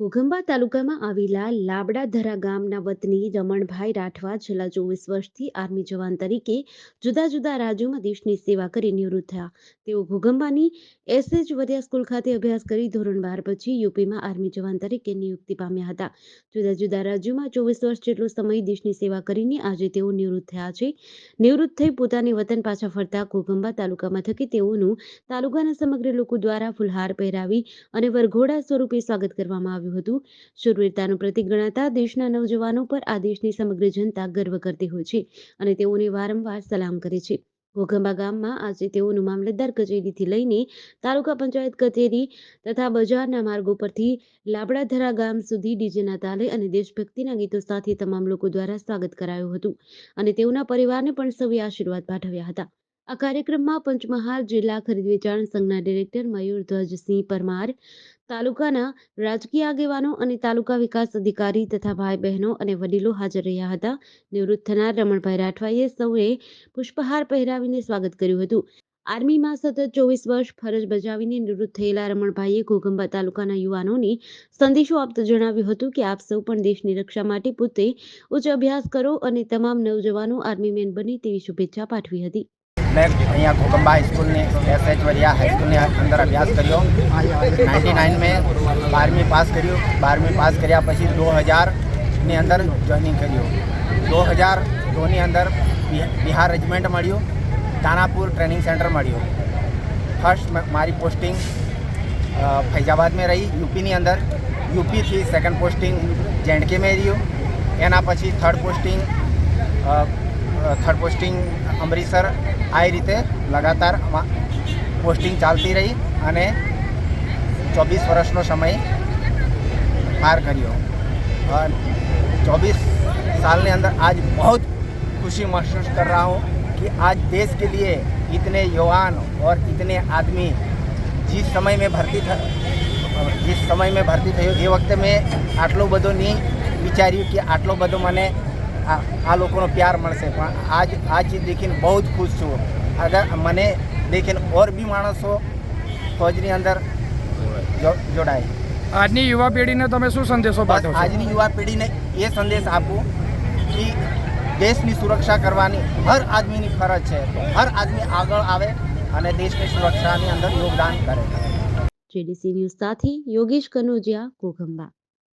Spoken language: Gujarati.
ઘોઘંબા તાલુકામાં આવેલા લાબડાધરા ગામના વતની રમણભાઈ રાઠવા છેલ્લા ચોવીસ વર્ષથી આર્મી જવાન તરીકે જુદા જુદા રાજ્યોમાં દેશની સેવા કરી નિવૃત્ત થયા. તેઓ ઘોઘંબાની એસએચ વરિયા સ્કૂલ ખાતે અભ્યાસ કરી ધોરણ બાર પછી યુપીમાં આર્મી જવાન તરીકે નિયુક્તિ પામ્યા હતા. જુદા જુદા રાજ્યોમાં ચોવીસ વર્ષ જેટલો સમય દેશની સેવા કરીને આજે તેઓ નિવૃત્ત થયા છે. નિવૃત્ત થઈ પોતાની વતન પાછા ફરતા ઘોઘંબા તાલુકામાં થકી તેઓનું તાલુકાના સમગ્ર લોકો દ્વારા ફુલહાર પહેરાવી અને વરઘોડા સ્વરૂપે સ્વાગત કરવામાં આવ્યું હતું. શૂરવીરતાનું પ્રતિક ગણાતા દેશના નવજવાનો પર આ દેશની સમગ્ર જનતા ગર્વ કરતી હોય છે અને તેઓને વારંવાર સલામ કરે છે. ઘોઘંબા ગામમાં આજે તેઓનું મામલતદાર કચેરીથી લઈને તાલુકા પંચાયત કચેરી તથા બજારના માર્ગો પરથી લાબડાધરા ગામ સુધી ડીજેના તાલે અને દેશભક્તિના ગીતો સાથે તમામ લોકો દ્વારા સ્વાગત કરાયું હતું અને તેઓના પરિવારને પણ સૌએ આશીર્વાદ પાઠવ્યા હતા. આ કાર્યક્રમમાં પંચમહાલ જિલ્લા ખરીદ વેચાણ સંઘના ડિરેક્ટર મયુર ધ્વજસિંહ પરમાર, તાલુકાના રાજકીય આગેવાનો અને તાલુકા વિકાસ અધિકારી તથા ભાઈ બહેનો અને વડીલો હાજર રહ્યા હતા. નિવૃત્ત થનાર રમણભાઈ રાઠવાએ સૌએ પુષ્પહાર પહેરાવીને સ્વાગત કર્યું હતું. આર્મીમાં સતત ચોવીસ વર્ષ ફરજ બજાવીને નિવૃત્ત થયેલા રમણભાઈએ ઘોઘંબા તાલુકાના યુવાનોને સંદેશો આપતા જણાવ્યું હતું કે, આપ સૌ પણ દેશની રક્ષા માટે પોતે ઉચ્ચ અભ્યાસ કરો અને તમામ નવજવાનો આર્મીમેન બને તેવી શુભેચ્છા પાઠવી હતી. मैं अँ भूकंबा स्कूल ने S H Variya high school ने अंदर अभ्यास करो नाइंटी नाइन में बारहवीं पास करियो बारहवीं पास कर पी दो हज़ार ने अंदर जॉइनिंग करियो दो हज़ार दो ने अंदर बिहार रेजिमेंट मड़ियो दानापुर ट्रेनिंग सेंटर मड़ियो फ़र्स्ट मारी पोस्टिंग फैजाबाद में रही यूपी ने अंदर यूपी थी सेकंड पोस्टिंग जे में रही एना P third posting third posting Amritsar આ રીતે લગાતાર અમા- પોસ્ટિંગ ચાલતી રહી અને ચોવીસ વર્ષનો સમય પાર કર્યો चौबीस साल के अंदर आज बहुत खुशी महसूस कर रहा हूँ कि आज देश के लिए इतने युवान और इतने आदमी जिस समय में भर्ती थ जिस समय में ભરતી થયો એ વખતે મેં આટલો બધો નહીં વિચાર્યું કે આટલો બધો મને આ આ લોકોનો પ્યાર મળશે. પણ આજ આ ચીજ દેખીને બહુ જ ખુશ છું. અગર મને દેખીને ઓર બી માણસો ફોજની અંદર જોડાય. આજની યુવા પેઢીને તમે શું સંદેશો પાઠવો આજની યુવા પેઢીને એ સંદેશ આપું કે દેશની સુરક્ષા કરવાની હર આદમીની ફરજ છે. તો હર આદમી આગળ આવે અને દેશની સુરક્ષાની અંદર યોગદાન કરે. જેડીસી ન્યૂઝ સાથે યોગેશ કનોજિયા ઘોઘંબા.